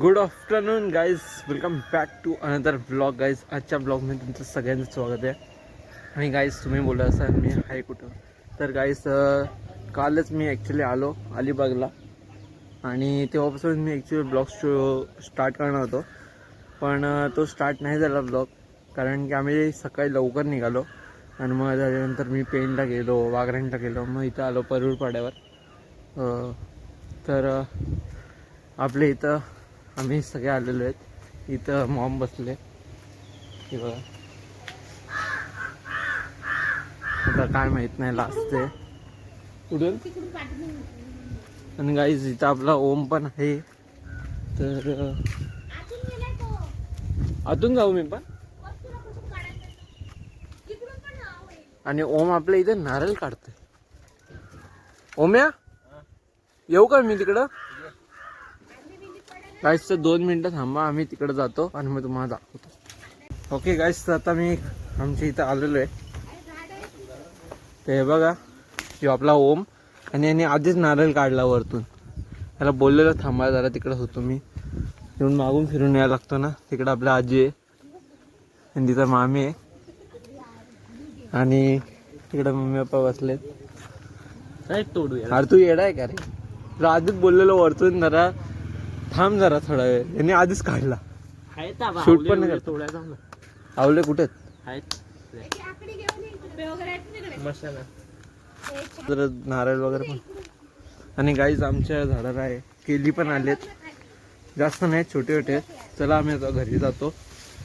Good afternoon guys welcome back to another vlog guys आजच्या ब्लॉगमध्ये तुमचं सगळ्यांचं स्वागत आहे. आणि गाईज तुम्ही बोला असाल मी आहे कुठं? तर गाईज कालच मी ॲक्च्युली आलो अलिबागला. आणि तेव्हापासून मी ॲक्च्युली ब्लॉग शो स्टार्ट करणार होतो. पण तो स्टार्ट नाही झाला ब्लॉग कारण की आम्ही सकाळी लवकर निघालो. आणि मग त्याच्यानंतर मी पेनला गेलो वागरणला गेलो. मग इथं आलो परूर पाड्यावर तर आपल्या इथं आम्ही सगळे आलेलो आहेत. इथं मॉम बसले. हे बघा. आता काय माहीत नाही लास्ट आहे. कुठून आणि गाईज इथं आपला ओम पण आहे. तर आतून जाऊ मी पण. आणि ओम आपल्या इथे नारळ काढतोय. ओम्या? येऊ का मी तिकडं? गाईस तर दोन मिनटं थांबा आम्ही तिकडे जातो आणि मग तुम्हाला दाखवतो. ओके गाईस तर आता मी आमच्या इथं आलेलो आहे. ते हे बघा जो आपला ओम. आणि याने आधीच नारळ काढला वरतून. त्याला बोललेलं थांबा जरा तिकडं होतो मी. येऊन मागून फिरून यायला लागतो ना. तिकडं आपल्या आजी आहे. आणि तिथं मामी आहे. आणि तिकडं मम्मी पप्पा बसलेत. काय तोडू अरे तू येडा आहे का रे? तुला आधीच बोललेलो वरतून जरा थांब जरा थोडा वेळ. यांनी आधीच काढला. शूट पण नाही करत. आवले कुठे आहेत? जरा नारळ वगैरे पण. आणि गाईज आमच्या झाडाला आहे. केली पण आलेत. जास्त नाही छोटे छोटे आहेत. चला आम्ही आता घरी जातो.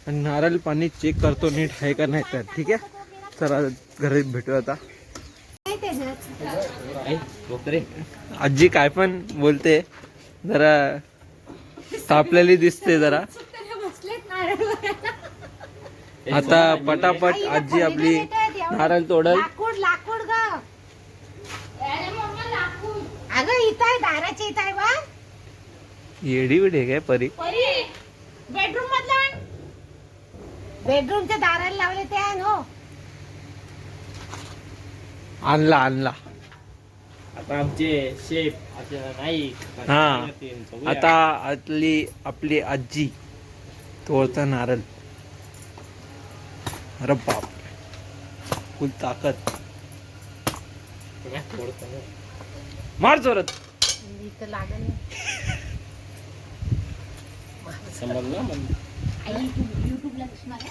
आणि नारळ पाणी चेक करतो नीट आहे का नाही तर ठीक आहे? चला घरी भेटू आता. आजी काय पण बोलते जरा तापलेली दिसते जरा. आता पटापट आजी आपली नारळ तोडल. लाकूड लाकूड ग. अगं इथं आहे दाराच्या इथं आहे बा येडी बिडी काय परी? बेडरूम मधलं बेडरूमच्या दाराला लावले ते आहे हो. आणला आणला. आता आमचे शेफ नाही हा. आता आतली आपली आजी तोडता नारळ. अरे बाप फुल ताकद. मार जोरात. इथं लागल. समजलं? आई युट्यूबला दिसणार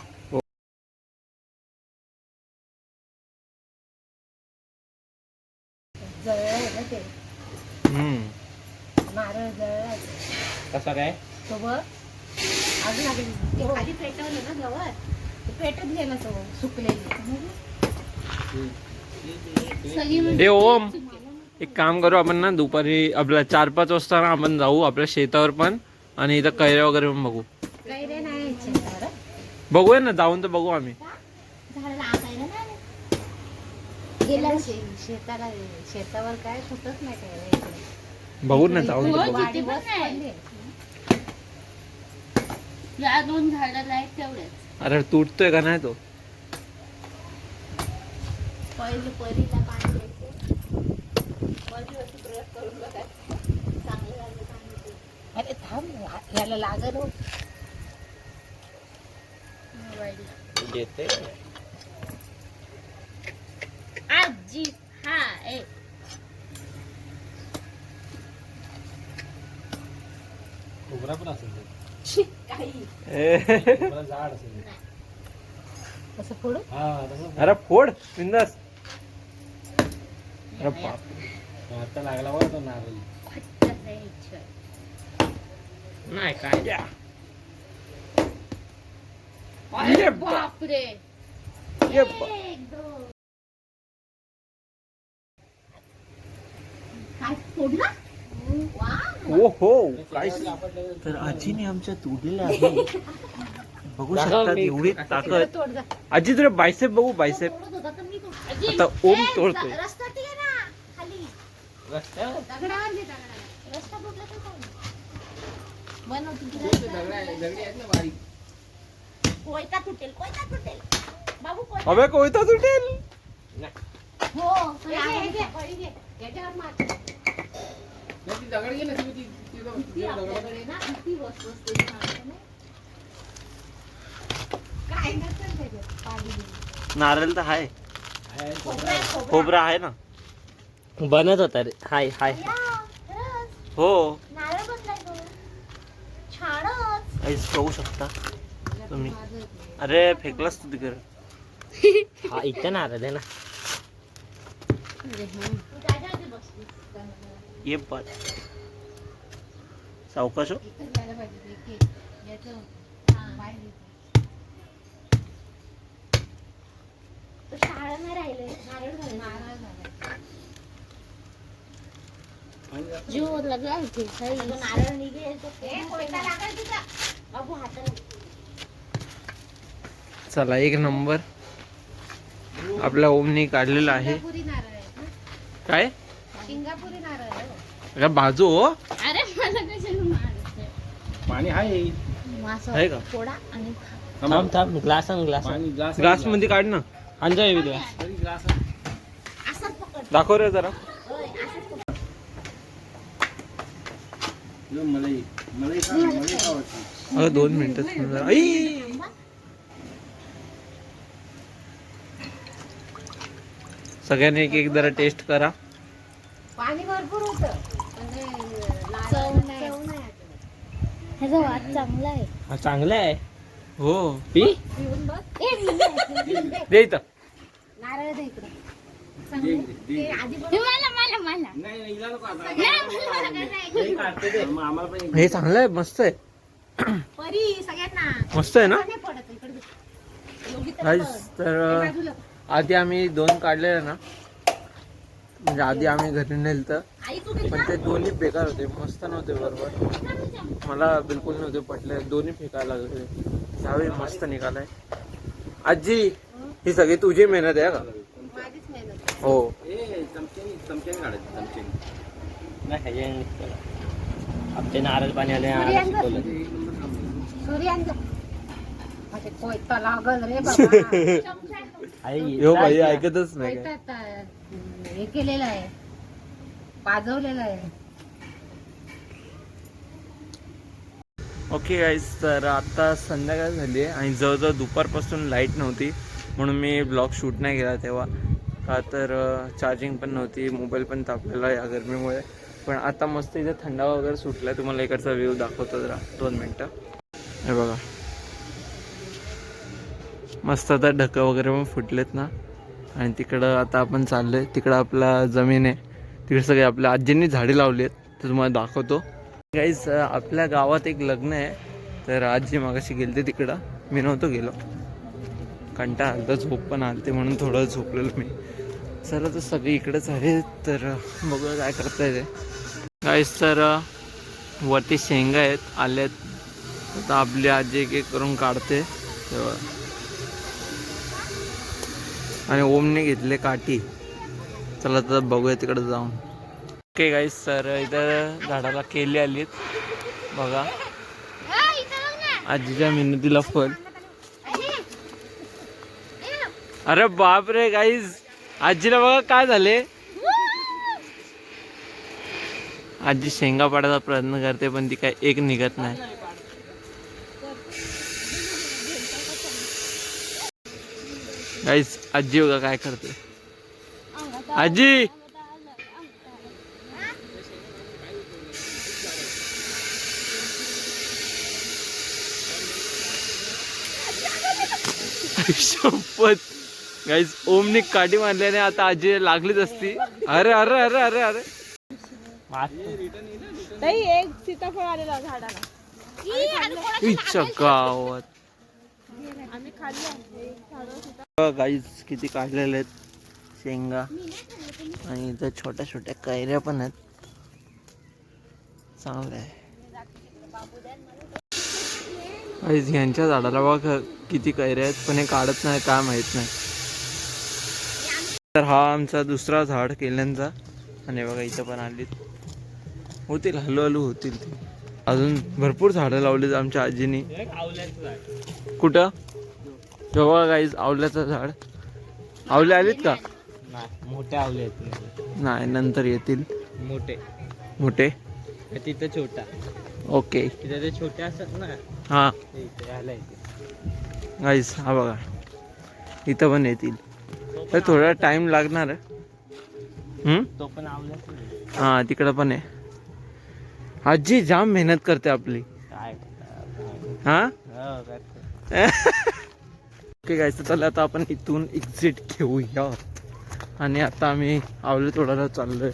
जळलं ना ते. हम्म. नारळ जळलं कसा काय? सोबत अजून अजून ते खाली पेटवलं ना गवत? ते पेटत गेलं तो सुकलेलं. ए ओम. एक काम करू आपण ना दुपारी आपल्या चार पाच वाजता ना आपण जाऊ आपल्या शेतावर पण आणि इथं कैऱ्या वगैरे पण बघू. काही रे नाही शेतावर. बघूया ना जाऊन तर बघू आम्ही. झाडाला गेल्या वर्षी शेताला शेतावर काय सुटत नाही काय रे इकडे. बघू ना पडली. या दोन झाडाला आहेत तेवढेच अरे तुटतोय का नाही तो? पहिले पहिलीला पाणी. अरे थांब याला लागल हो. देते आजी हा ए खोबरा पण असेल काही. झाड असेल ते. असं फोडू? हा तसं अरे फोड बिंदास. अरे बाप. आता लागला बघा तो नारळ. नाही काय? द्या. अरे एक दोन. काय फोडला वा ओ हो काय? तर आजीने आमच्या तुडलेल्या आहे. बघू शकतात एवढी ताकद. आजी तुला बायसेप बघू बायसेप. आता ओम तोडतोय. ज- रस्ता ते ना खाली. रस्त्यावर दगडावर घे दगडावर रस्ता फुटला तर काय बनवतो की ते रस्ता. दगड आहे- दगडी आहेत ना बारीक. कोयता तुटेल कोयता तुटेल. बाबू कोयता अबे कोयता तुटेल. हो नारळ तर आहे खोबरं आहे, खोबरं. खोबरं आहे ना. बनत होता रे. हाय हाय. हो. बघू शकता तुम्ही. अरे फेकलास तू तिकडे. हा इथं नारळ आहे ना. ये पण सावकाश हो. हा, जीव नारळ बाबू चला एक नंबर आपल्या ओमनी काढलेला आहे? काय सिंगापुरी नारळ. अरे बाजू हो. अरे मला कशाला पाणी आहे. मासा आहे का? फोडा आणि खा. थांब थांब. ग्लास आण ग्लास पाणी ग्लास ग्लासमध्ये काढ ना. अंजा ग्लास तरी ग्लास आण. असंच पकड. दाखव रे जरा. होय, असंच पकड. यो, मलाई मलाई खा मलाई खावायची. अगं दोन मिनिटं थांब जरा. आई! सगळ्यांनी एक एक जरा टेस्ट करा. पाणी भरपूर होत चव नाही. ह्याचा वाद चांगला आहे हा चांगला आहे हो पी पिऊन बघ ए, मी नाही. दे इथं नारळ दे इकडे चांगले. ते आधी बघ. हे मला मला मला नाही नाही, हिला नको आता. नाही मला नाही. काढते ते. मग आम्हाला पण एक- चांगलं आहे मस्त आहे परी सगळ्यांना मस्त आहे ना नाही पडत इकडे दे. योगी तर Guys, बघ. तर हे अं, बाजूला. आधी आम्ही दोन काढलेले ना म्हणजे आधी आम्ही घरी नेलं तर पण ते दोन्ही बेकार होते मस्त नव्हते बरोबर. मला बिलकुल नव्हते पटले दोन्ही फेकायला लागले त्यावेळी मस्त निघालाय. आजी ही सगळी तुझी मेहनत आहे का? माझीच मेहनत. हो. आमचे नारळ पाणी आले कोयता लागल रे बाबा. भाई काय. ऐकतच नाही काय. कोयता आता हे केलेलं आहे. पाजवलेलं आहे. ओके गाईज तर आता संध्याकाळ झाली आहे आणि जवळजवळ दुपारपासून लाइट नव्हती म्हणून मी ब्लॉग शूट नाही केला तेव्हा. का तर चार्जिंग पण नव्हती मोबाईल पण तापलेला या गरमीमुळे. पण आता मस्त इथे थंडावा वगैरे सुटला तुम्हाला इकडचा व्ह्यू दाखवतो जरा दोन मिनटं. हे बघा. मस्त आता ढकं वगैरे पण फुटलेत ना. आणि तिकडं आता आपण चाललोय. तिकडं आपला जमीन आहे. तिकडे सगळे आपल्या आजींनी झाडे लावली आहेत तर तुम्हाला दाखवतो. गाईज आपल्या गावात एक लग्न आहे. तर आजी मागाशी गेलते तिकडं. मी नव्हतो गेलो. कंटाळा आलता झोप पण आलते म्हणून थोडं झोपलेलो मी. सर तर सगळे इकडंच आहे तर बघूया काय करता येते गाईज तर वरती शेंगा आहेत. आल्यात. आता आपली आजी एक एक करून काढते. तेव्हा आणि ओमने घेतले काठी. चला तर बघूया तिकडे जाऊन. ओके गाईस सर इथं झाडाला केली आलीत. बघा. आजीच्या मेहनतीला फल अरे बाप रे गाईज आजीला बघा काय झाले. आजी शेंगा पाडायचा प्रयत्न करते पण ती काय एक निघत नाही. गाईज आजी बघा काय करते आजी! शपथ. गाईज ओमनी काठी मारल्याने आता आजी लागलीच असती. अरे अरे अरे अरे अरे. इच्छा गावात. गाईज किती काढलेले आहेत शेंगा. आणि इथं छोट्या छोट्या कैऱ्या पण आहेत. चांगलं आहे गाईज यांच्या झाडाला बघा किती कैऱ्या आहेत पण हे काढत नाही काय माहीत नाही. तर हा आमचा दुसरा झाड केल्यांचा. आणि बघा इथं पण आलीत. होतील हळूहळू होतील ते. अजून भरपूर झाडं लावलीत आमच्या आजीनी. कुठं? जेव्हा गाईज आवल्याचं झाड. आवले आलीत का? नाही मोठे आवले आहेत नाही नंतर येतील. मोठे. मोठे? तिथं छोटा. ओके. तिथं ते छोटे असतात ना. हां. ते इथे आला इथे गाईस हा बघा. इथं पण येतील. तर थोडा टाइम लागणार. हम्म? तो पण आवलाच नाही हां तिकडं पण आहे. आजी जाम मेहनत करते आपली. काय हां? हो ओके गायचं चला आता आपण इथून एक्झिट घेऊया. आणि आता आम्ही आवले तोडायला चाललोय.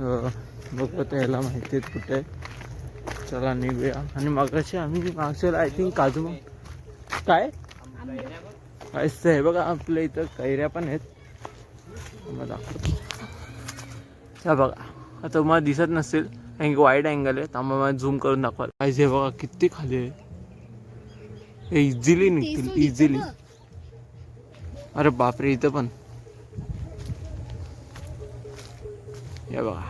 आहे बघू आता माहिती आहेत कुठे चला निघूया. आणि मगाशी आम्ही मागच्या आय थिंक काजू. काय? असं आहे बघा आपल्या इथं कैऱ्या पण आहेत. मग दाखवतो. चला बघा आता तुम्हाला दिसत नसेल कारण की वाईट अँगल आहे त्यामुळे मला झूम करून दाखवा पाहिजे बघा किती खाली आहे. इझिली निघतील इझिली अरे बापरे इथं पण. या बघा.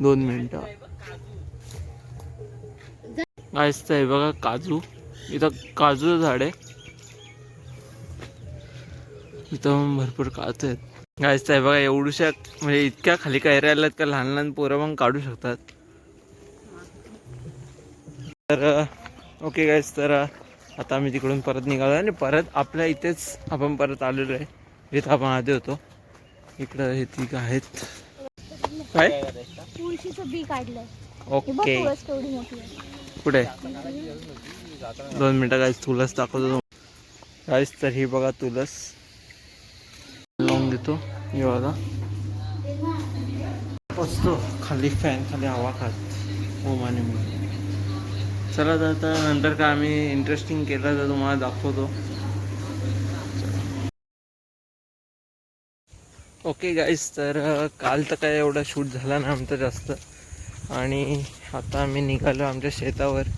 दोन मिनिटं. गायचं आहे बघा काजू. इथं काजूचं झाड आहे. इथं भरपूर काजू आहेत. गायचं आहे बघा एवढूशा म्हणजे इतक्या खाली कैऱ्या आल्यात का लहान लहान पोरं मग काढू शकतात. तर ओके गायस तर आता आम्ही तिकडून परत निघालो आणि परत आपल्या इथेच आपण परत आलेलो आहे. जिथं आपण आधी होतो. इकडं हे तिघ आहेत. काय? तुळशीचं बी काढलंय. हे बघ ओके. कुठे? दोन मिनटं गायस तुलस दाखवतो गायस तर ही बघा तुलस लावून देतो. हे बघा. बसतो खाली फॅन खाली हवा खात. ओम आणि मी. चला तर आता नंतर काय आम्ही इंटरेस्टिंग केलं तर तुम्हाला दाखवतो. ओके गाईज तर काल तर काय एवढा शूट झाला ना आमचा जास्त. आणि आता आम्ही निघालो आमच्या शेतावर.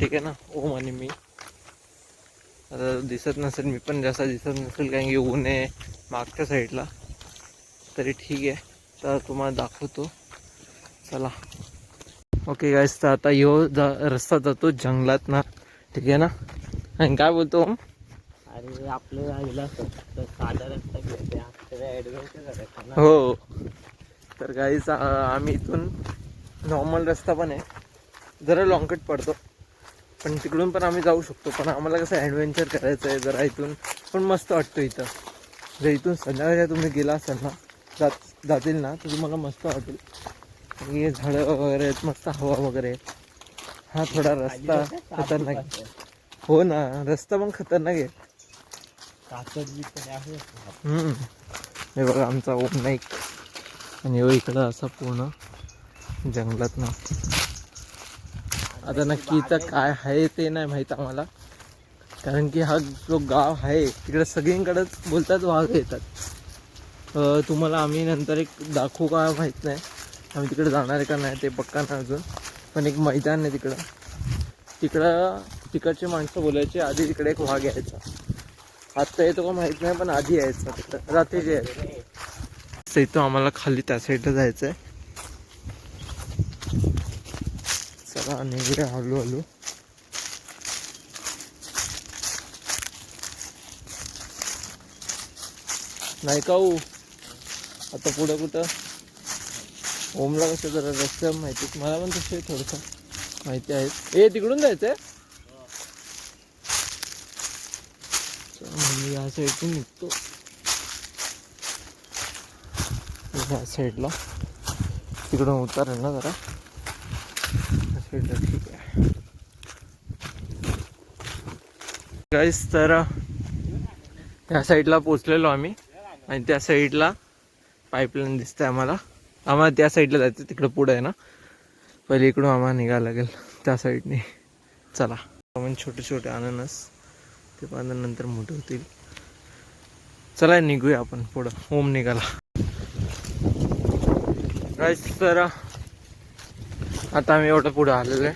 ठीक आहे ना? ओम आणि मी. आता दिसत नसेल मी पण जास्त दिसत नसेल कारण की ऊन आहे मागच्या साईडला तरी ठीक आहे. तर तुम्हाला दाखवतो. चला. ओके गाईस तर आता यो जा रस्ता जातो जंगलात ना ठीक आहे ना? आणि काय बोलतो? अरे आपलं राहिलं साधा रस्ता हो. तर गाईस आम्ही इथून नॉर्मल रस्ता पण आहे. जरा लॉंगकट पडतो. पण तिकडून पण आम्ही जाऊ शकतो. पण आम्हाला कसं ॲडव्हेंचर करायचं आहे जरा इथून. पण मस्त वाटतं इथं. जर इथून संध्याकाळी तुम्ही गेला असाल ना जात जातील ना तर तुम्हाला मस्त वाटेल. हे झाडं वगैरे आहेत मस्त हवा वगैरे. हा थोडा रस्ता खतरनाक आहे. हो ना रस्ता पण खतरनाक आहे. हम्म. हे बघा आमचा ओम नाईक. आणि हो इकडं असा पूर्ण जंगलात ना. आता नक्की इथं काय आहे ते नाही माहीत आम्हाला. कारण की हा जो गाव आहे तिकडे सगळीकडेच बोलतात वाघ येतात. तुम्हाला आम्ही नंतर एक दाखवू का माहीत नाही. आम्ही तिकडे जाणार आहे का नाही ते पक्का नाही अजून. पण एक मैदान आहे तिकडं. तिकडं तिकडची माणसं बोलायची आधी तिकडे एक वाघ यायचा. आत्ता येतो का माहीत नाही पण आधी यायचं तिकडं. रात्रीचे यायचं. इथं आम्हाला खाली त्या साईडला जायचं आहे चला निघूया हळू हळू नाही का हो? आता पुढं कुठं? ओमला कसं जरा रस्ते माहिती मला पण तसे थोडंसं माहिती आहे. ए तिकडून जायचं आहे मी या साईडून निघतो. या साईडला. तिकडून उतार ना जरा. साईडला ठीक आहे. गाईस तर त्या साईडला पोचलेलो आम्ही. आणि त्या साईडला पाईपलाईन दिसते आम्हाला. आम्हाला त्या साईडला जायचं तिकडं पुढं आहे ना. पहिले इकडून आम्हाला निघायला लागेल त्या साईडने चला. आपण छोटे छोटे अननस ते पण नंतर मोठे होतील. चला निघूया आपण पुढं. ओम निघाला. गाईस तर आता आम्ही एवढं पुढं आलेलो आहे.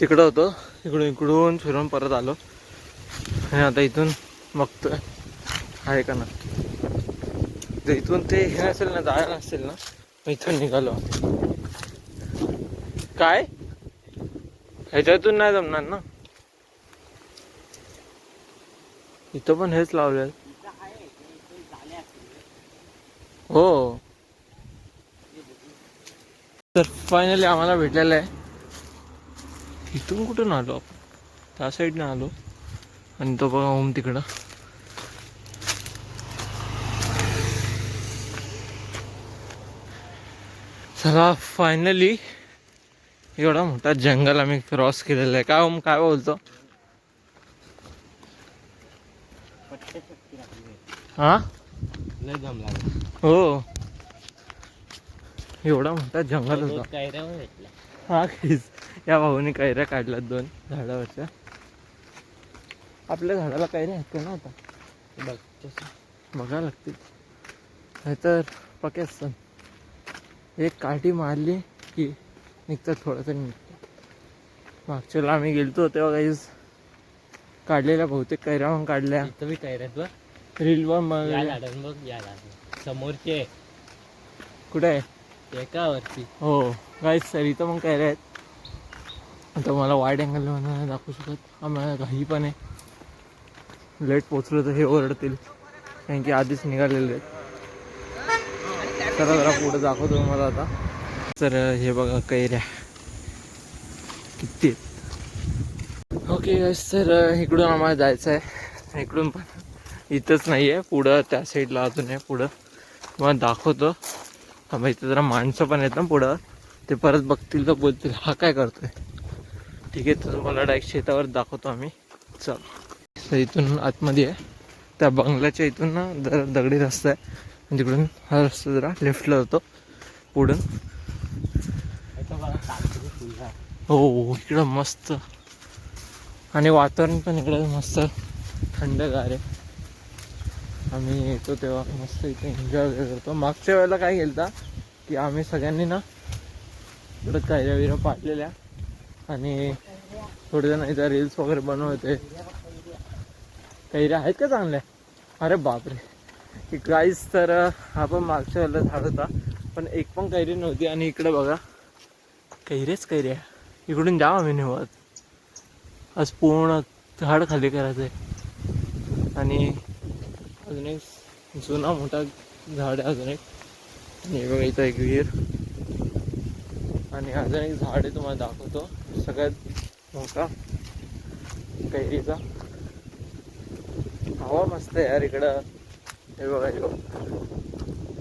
तिकडं होतो. इकडून इकडून फिरून परत आलो. आणि आता इथून बघतोय. आहे का नक्की जर इथून ते हे नसेल ना जायला नसेल ना इथून निघालो. काय? ह्याच्यातून नाही जमणार ना? इथं पण हेच लावले हो. तर फायनली आम्हाला भेटलेलं आहे. इथून कुठून आलो आपण? त्या साईडनं आलो. आणि तो बघा होम तिकडं. चला फायनली एवढा मोठा जंगल आम्ही क्रॉस केलेला आहे. काय ओम काय बोलतो? हा? हो. एवढा मोठा जंगल होता. हा खीज या भाऊने कैऱ्या काढल्यात दोन झाडावरच्या. आपल्या झाडाला कैऱ्या आहेत का ना आता? बघ लागतील. नाहीतर पक्याच सण एक काठी मारली की निघतात थोडं तरी निघतं मागच्या वेळेला आम्ही गेलतो तेव्हा काहीच काढलेल्या बहुतेक मग काढल्या. इथं बी काय रे बघ. रील वर या मग बघ या समोरचे कुठे आहे? एकावरती. हो. गाईज सर इथं मग कैऱ्या आहेत. आता मला वाईड अँगल नाही दाखवू शकत. आम्हाला घाई पण आहे. लेट पोचलो तर हे ओरडतील. कारण की आधीच निघालेले आहेत. चला जरा पुढे दाखवतो तुम्हाला आता. तर हे बघा कैऱ्या. किती ओके सर इकडून आम्हाला जायचं आहे इकडून पण इथंच नाही आहे पुढं त्या साईडला अजून आहे पुढं. मग दाखवतो. हा इथं जरा माणसं पण आहेत ना पुढं. ते परत बघतील तर बोलतील हा काय करतोय? ठीक आहे तर तुम्हाला डायरेक्ट शेतावर दाखवतो आम्ही. चल. तर इथून आतमध्ये आहे. त्या बंगल्याच्या इथून ना दगडी रस्ता आहे. तिकडून हा रस्ता जरा लेफ्टला जातो. पुढं. हो इकडं मस्त. आणि वातावरण पण इकडं मस्त. थंडगार आहे. आम्ही येतो तेव्हा मस्त इथे एन्जॉय वगैरे करतो. मागच्या वेळेला काय केलं की आम्ही सगळ्यांनी ना इकडं कैऱ्या विऱ्या पाडलेल्या. आणि थोडे जण इथं रील्स वगैरे बनवते. कैऱ्या आहेत का चांगल्या? अरे बापरे. काहीच तर हा पण मागच्या वेळेला झाड होता. पण एक पण कैरी नव्हती आणि इकडं बघा. कैरेच आहे. इकडून जाव आम्ही निवत. आज पूर्ण झाड खाली करायचं आहे आणि अजून एक जुना मोठा झाड आहे अजून एक. आणि बघा इथं एक विहीर. आणि अजून एक झाड आहे तुम्हाला दाखवतो. सगळ्यात मोठा कैरीचा. हवा मस्त आहे यार इकडं. हे बघा हे बघा.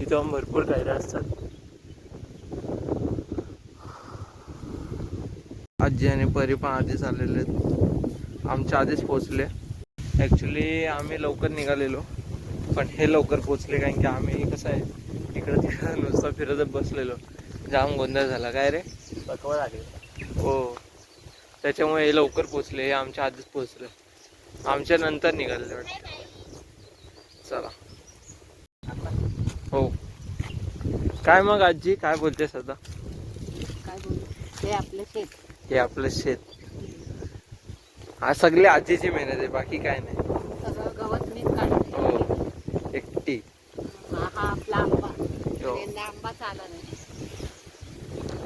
इथं भरपूर कैऱ्या असतात. आजी आणि परी पण आधीच आलेले आमच्या आधीच पोचले ॲक्च्युली आम्ही लवकर निघालेलो. पण हे लवकर पोचले कारण की आम्ही कसं आहे इकडं तिकडं नुसतं फिरतच बसलेलो. जाम गोंधळ झाला. काय रे? बकवा लागले. हो. त्याच्यामुळे हे लवकर पोचले हे आमच्या आधीच पोचले आमच्या नंतर निघाले वाटतं. चला हो काय मग आजी? काय बोलतेस आता? काय बोलू? ते आपलं शेत. हे आपलं शेत. हा सगळी आजीची मेहनत आहे बाकी काय नाही. सगळं गवत मीच काढते हो. एकटी. हा हा आपला आंबा. हो. यंदा आंबाच आला नाही.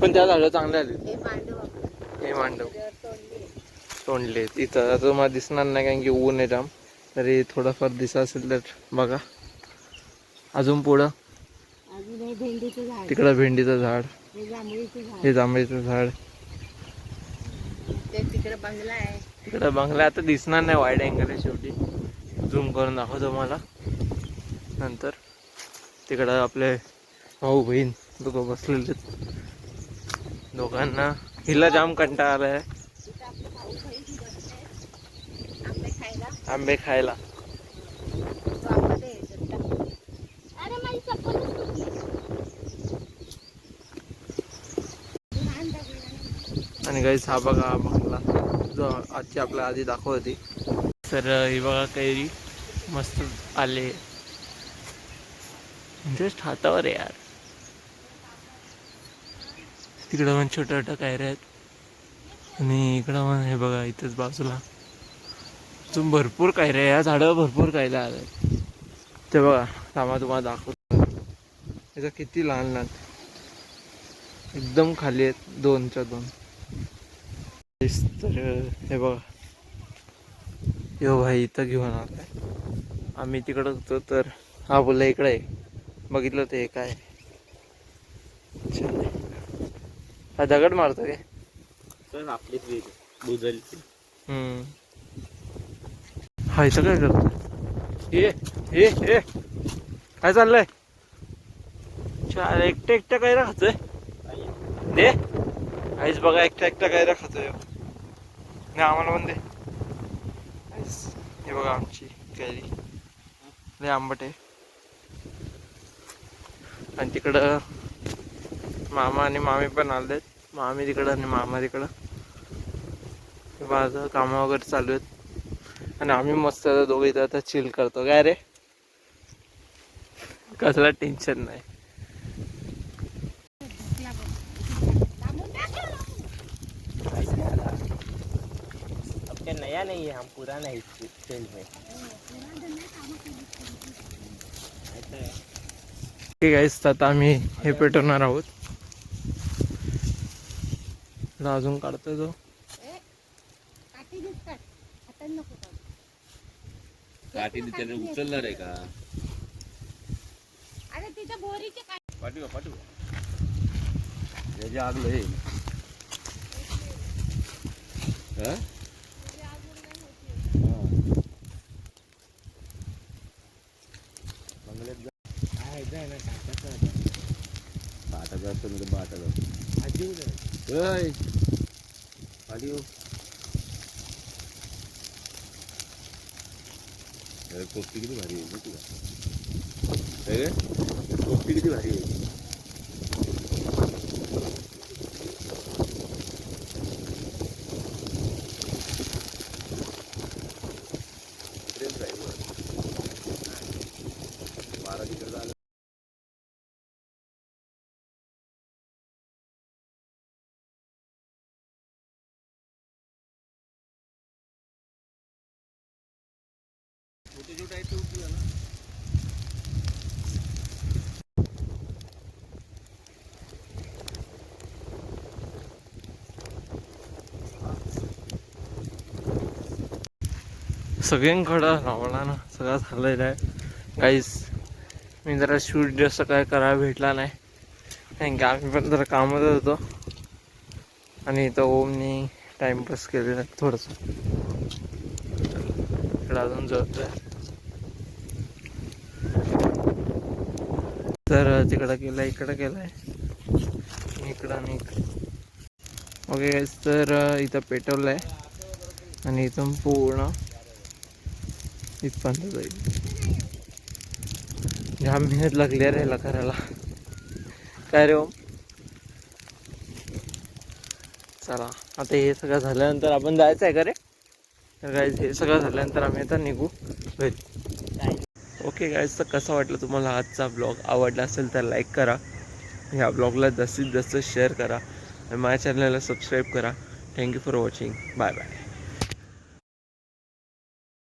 पण त्या झाडं चांगले आले. हे मांडव. आपलं हे मांडव. त्याच्यावर तोडली. आता तुम्हाला दिसणार नाही कारण की ऊन आहे जाम तरी थोडंफार दिसत असेल तर बघा. अजून पुढं. हे भेंडीचं झाड. तिकडं भेंडीचं झाड. हे जांभळीचं झाड. हे जांभळीचं झाड. ते तिकडे बंगला आहे. तिकडं बंगला आता दिसणार नाही वाईड अँगल आहे शेवटी. झूम करून दाखवतो मला नंतर तिकडं आपले भाऊ बहीण दोघं बसलेले. दोघांना हिला जाम कंटाळा बहीण बसले. आंबे खायला आंबे खायला तो आंबा दे याच्यात टाक. अरे माझी चप्पलच तुटली. लहान दगड. आणि काही हा बघा बंगला जो आजची आपल्या आधी दाखवती होती. तर ही बघा कैरी मस्त आले. जस्ट हातावर आहे यार. तिकडं पण छोट्या छोट्या कैऱ्या आहेत. आणि इकडं पण हे बघा इथंच बाजूला. तुम भरपूर कैऱ्या या झाडं भरपूर कायला आल्या ते बघा थांबा तुम्हाला दाखवतो. याचा किती लहान लहान. एकदम खाली आहेत दोनच्या दोन. तर हे बघा. यो भाई इथं घेऊन आलाय आम्ही तिकडं होतो तर हा बोलला इकडे आहे. बघितलं ते काय चल. हा दगड मारतो काय? तर आपलीच बुजल हम्म. हा इथं काय करतो? ए ए ए. काय चाललंय? चार एकटं एकटं काय खातोय दे. आईच बघा एकटा एकटा काय खातोय नाही आम्हाला पण दे. हे बघा आमची कैरी. लय आंबट आहे. आणि तिकडं मामा आणि मामी पण आलेत. मामी तिकडं आणि मामा तिकडं. हे माझं कामं वगैरे चालू आहेत. आणि आम्ही मस्त दोघे इथं आता चिल करतो. काय रे? कसला टेन्शन नाही अब क्या नया नहीं ठीक आहे आता आम्ही हे पेटवणार आहोत. अजून काढतोय तो. काठी दिसतात आता नको काढू. काठी त्याने उचलणार आहे का? अरे तिच्या बोरीचे पाठवा पाठवा. त्याची आग लय हा? बंगल्यात जा काय जाय ना टाकायचं बाटाचं असतं नाही तर बाटाचं आजीव नाही ओय खाली हो अरे, पोपटी किती भारी आहे माहिती का काय रे? पोपटी किती भारी आहे प्रेम driver. बारा तिकडे झालं सगळ्यांकडं लावला ना सगळं झालेलं आहे काहीच मी जरा शूट जास्त काय करायला भेटला नाही. कारण की आम्ही पण जरा कामातच होतो. आणि इथं ओमनी टाइमपास केलेला आहे थोडंसं. इकडं अजून जळतोय. तर तिकडं केलं इकडं केलंय इकडं आणि इकडं. ओके तर इथं पेटवलं आहे आणि इथून पूर्ण इथपर्यंत जाईल. घाम मेहनत लागली रे ह्याला करायला. काय रे ओम? चला आता हे सगळं झाल्यानंतर आपण जायचं आहे का रे? गाईज हे सगळं झाल्यानंतर आम्ही आता निघू. घरी ओके गाईज तर कसा वाटलं तुम्हाला आजचा ब्लॉग आवडला असेल तर लाईक करा. ह्या ब्लॉगला जास्तीत जास्त शेअर करा. आणि माझ्या चॅनलला सबस्क्राईब करा. Thank you for watching bye bye